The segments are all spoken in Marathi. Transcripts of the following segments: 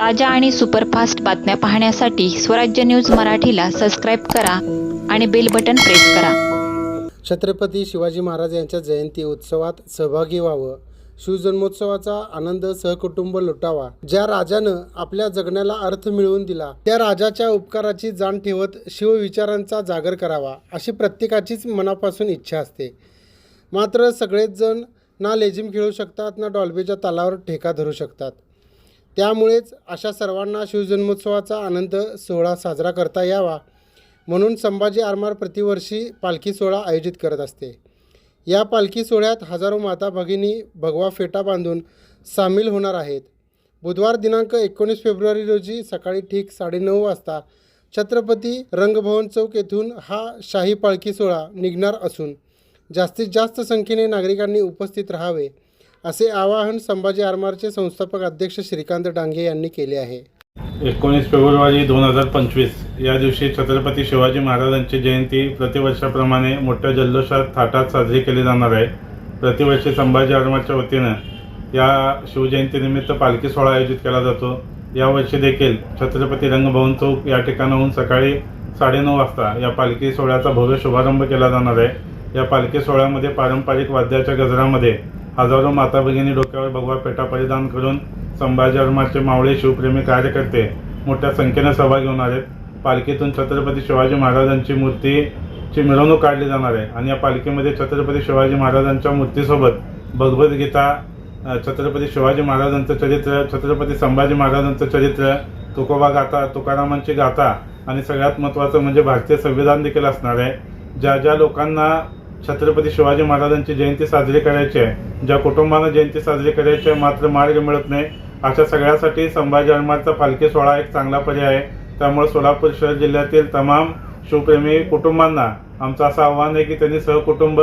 ताज्या आणि सुपरफास्ट बातम्या पाहण्यासाठी स्वराज्य न्यूज मराठीला सबस्क्राईब करा आणि बेल बटन प्रेस करा. छत्रपती शिवाजी महाराज यांच्या जयंती उत्सवात सहभागी व्हावं. शिवजन्मोत्सवाचा आनंद सहकुटुंब लुटावा. ज्या राजानं आपल्या जगण्याला अर्थ मिळवून दिला त्या राजाच्या उपकाराची जाण ठेवत शिवविचारांचा जागर करावा अशी प्रत्येकाचीच मनापासून इच्छा असते. मात्र सगळेच जण ना लेझिम खेळू शकतात ना डॉल्बेच्या तालावर ठेका धरू शकतात. त्यामुळेच अशा सर्वांना शिवजन्मोत्सवाचा आनंद सोहळा साजरा करता यावा म्हणून संभाजी आरमार प्रतिवर्षी पालखी सोहळा आयोजित करत असते. या पालखी सोहळ्यात हजारो माता भगिनी भगवा फेटा बांधून सामील होणार आहेत. बुधवार दिनांक एकोणीस फेब्रुवारी रोजी सकाळी ठीक साडेनऊ वाजता छत्रपती रंगभवन चौक येथून हा शाही पालखी सोहळा निघणार असून जास्तीत जास्त संख्येने नागरिकांनी उपस्थित राहावे. असे आवाहन संभाजी आरमारचे संस्थापक अध्यक्ष श्रीकांत डांगे यांनी केले आहे. एकोणीस फेब्रुवारी दोन हजार पंचवीस या दिवशी छत्रपती शिवाजी महाराजांची जयंती प्रतिवर्षाप्रमाणे मोठ्या जल्लोषात थाटात साजरी केली जाणार आहे. प्रतिवर्षी संभाजी आरमारच्या वतीनं या शिवजयंतीनिमित्त पालखी सोहळा आयोजित केला जातो. यावर्षी देखील छत्रपती रंगभवन चौक या ठिकाणाहून सकाळी साडेनऊ वाजता या पालखी सोहळ्याचा भव्य शुभारंभ केला जाणार आहे. या पालखी सोहळ्यामध्ये पारंपरिक वाद्याच्या गजरामध्ये हजारो माता भगिनी डोक्यावर भगवा पेटा परिधान करून संभाजी अरमाचे मावळे शिवप्रेमी कार्यकर्ते मोठ्या संख्येने सहभागी होणार आहेत. पालखीतून छत्रपती शिवाजी महाराजांची मूर्तीची मिरवणूक काढली जाणार आहे आणि या पालखीमध्ये छत्रपती शिवाजी महाराजांच्या मूर्तीसोबत भगवद्गीता छत्रपती शिवाजी महाराजांचं चरित्र छत्रपती संभाजी महाराजांचं चरित्र तुकोबा गाथा तुकारामांची गाथा आणि सगळ्यात महत्त्वाचं म्हणजे भारतीय संविधान देखील असणार आहे. ज्या ज्या लोकांना छत्रपती शिवाजी महाराजांची जयंती साजरी करायची आहे. ज्या कुटुंबानं जयंती साजरी करायची आहे मात्र मार्ग मिळत नाही. अशा सगळ्यासाठी संभाजी हनुमानचा पालखी सोहळा एक चांगला पर्याय आहे. त्यामुळे सोलापूर शहर जिल्ह्यातील तमाम शिवप्रेमी कुटुंबांना आमचं असं आव्हान आहे की त्यांनी सहकुटुंब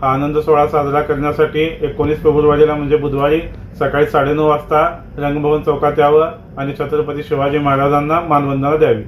हा आनंद सोहळा साजरा करण्यासाठी एकोणीस फेब्रुवारीला म्हणजे बुधवारी सकाळी साडेनऊ वाजता रंगभवन चौकात यावं आणि छत्रपती शिवाजी महाराजांना मानवंदना द्यावी.